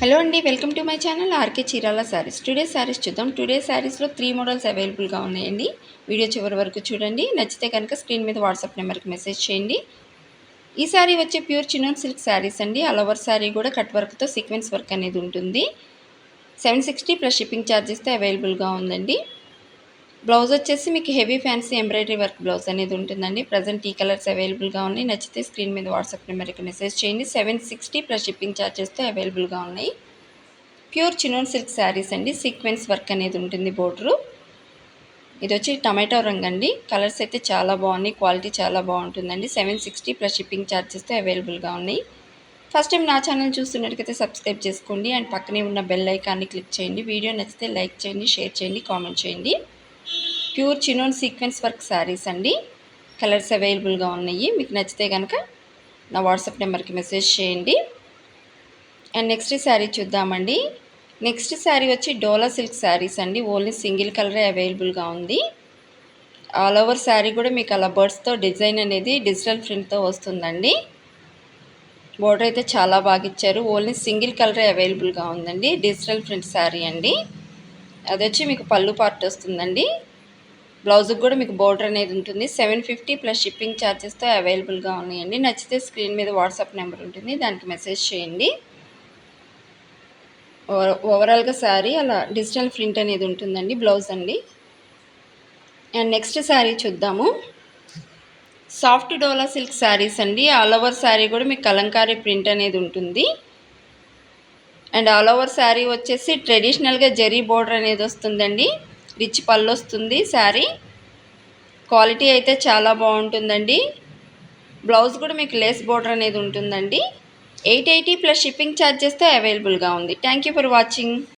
Hello అండి welcome to my channel RK Chirala sarees. Today sarees చూద్దాం. Today శారీస్లో three models అవైలబుల్గా ఉన్నాయండి. వీడియో చివరి వరకు చూడండి. నచ్చితే కనుక స్క్రీన్ మీద వాట్సాప్ నెంబర్కి మెసేజ్ చేయండి. ఈ శారీ వచ్చే ప్యూర్ చిన్నోన్ సిల్క్ శారీస్ అండి. అలవర్ శారీ కూడా కట్ వర్క్తో సీక్వెన్స్ వర్క్ అనేది ఉంటుంది. సెవెన్ సిక్స్టీ ప్లస్ షిప్పింగ్ ఛార్జెస్తో అవైలబుల్గా ఉందండి. బ్లౌజ్ వచ్చేసి మీకు heavy fancy embroidery work blouse అనేది ఉంటుందండి. ప్రజెంట్ ఈ కలర్స్ అవైలబుల్గా ఉన్నాయి. నచ్చితే స్క్రీన్ మీద వాట్సాప్ నెంబర్కి మెసేజ్ చేయండి. సెవెన్ సిక్స్టీ ప్లస్ షిప్పింగ్ ఛార్జెస్తో అవైలబుల్గా ఉన్నాయి. ప్యూర్ చినోన్ సిల్క్ శారీస్ అండి. సీక్వెన్స్ వర్క్ అనేది ఉంటుంది బోర్డరు. ఇది వచ్చి టమాటో రంగు అండి. కలర్స్ అయితే చాలా బాగున్నాయి. క్వాలిటీ చాలా బాగుంటుందండి. సెవెన్ సిక్స్టీ ప్లస్ షిప్పింగ్ ఛార్జెస్తో అవైలబుల్గా ఉన్నాయి. ఫస్ట్ టైం నా ఛానల్ చూస్తున్నట్టుకైతే సబ్స్క్రైబ్ చేసుకోండి. అండ్ పక్కనే ఉన్న బెల్ ఐకాన్ని క్లిక్ చేయండి. వీడియో నచ్చితే లైక్ చేయండి షేర్ చేయండి కామెంట్ చేయండి. Pure chinon sequence work saris అండి. కలర్స్ అవైలబుల్గా ఉన్నాయి. మీకు నచ్చితే కనుక నా వాట్సాప్ నెంబర్కి మెసేజ్ చేయండి. అండ్ నెక్స్ట్ శారీ చూద్దామండి. నెక్స్ట్ శారీ వచ్చి డోలా సిల్క్ శారీస్ అండి. ఓన్లీ సింగిల్ కలరే అవైలబుల్గా ఉంది. ఆల్ ఓవర్ శారీ కూడా మీకు అలా బర్డ్స్తో డిజైన్ అనేది డిజిటల్ ప్రింట్తో వస్తుందండి. బోర్డర్ అయితే చాలా బాగా ఇచ్చారు. ఓన్లీ సింగిల్ కలరే అవైలబుల్గా ఉందండి. డిజిటల్ ప్రింట్ శారీ అండి. అది వచ్చి మీకు పళ్ళు పార్ట్ వస్తుందండి. బ్లౌజ్కి కూడా మీకు బోర్డర్ అనేది ఉంటుంది. సెవెన్ ఫిఫ్టీ ప్లస్ షిప్పింగ్ ఛార్జెస్తో అవైలబుల్గా ఉన్నాయండి. నచ్చితే స్క్రీన్ మీద వాట్సాప్ నెంబర్ ఉంటుంది. దానికి మెసేజ్ చేయండి. ఓవరాల్గా శారీ అలా డిజిటల్ ప్రింట్ అనేది ఉంటుందండి బ్లౌజ్ అండి. అండ్ నెక్స్ట్ శారీ చూద్దాము. సాఫ్ట్ డోలా సిల్క్ శారీస్ అండి. ఆల్ ఓవర్ శారీ కూడా మీకు కలంకారీ ప్రింట్ అనేది ఉంటుంది. అండ్ ఆల్ ఓవర్ శారీ వచ్చేసి ట్రెడిషనల్గా జరీ బోర్డర్ అనేది వస్తుందండి. రిచ్ పళ్ళు వస్తుంది శారీ. క్వాలిటీ అయితే చాలా బాగుంటుందండి. బ్లౌజ్ కూడా మీకు లేస్ బోర్డర్ అనేది ఉంటుందండి. ఎయిట్ ఎయిటీ ప్లస్ షిప్పింగ్ ఛార్జెస్తో అవైలబుల్గా ఉంది. Thank you for watching.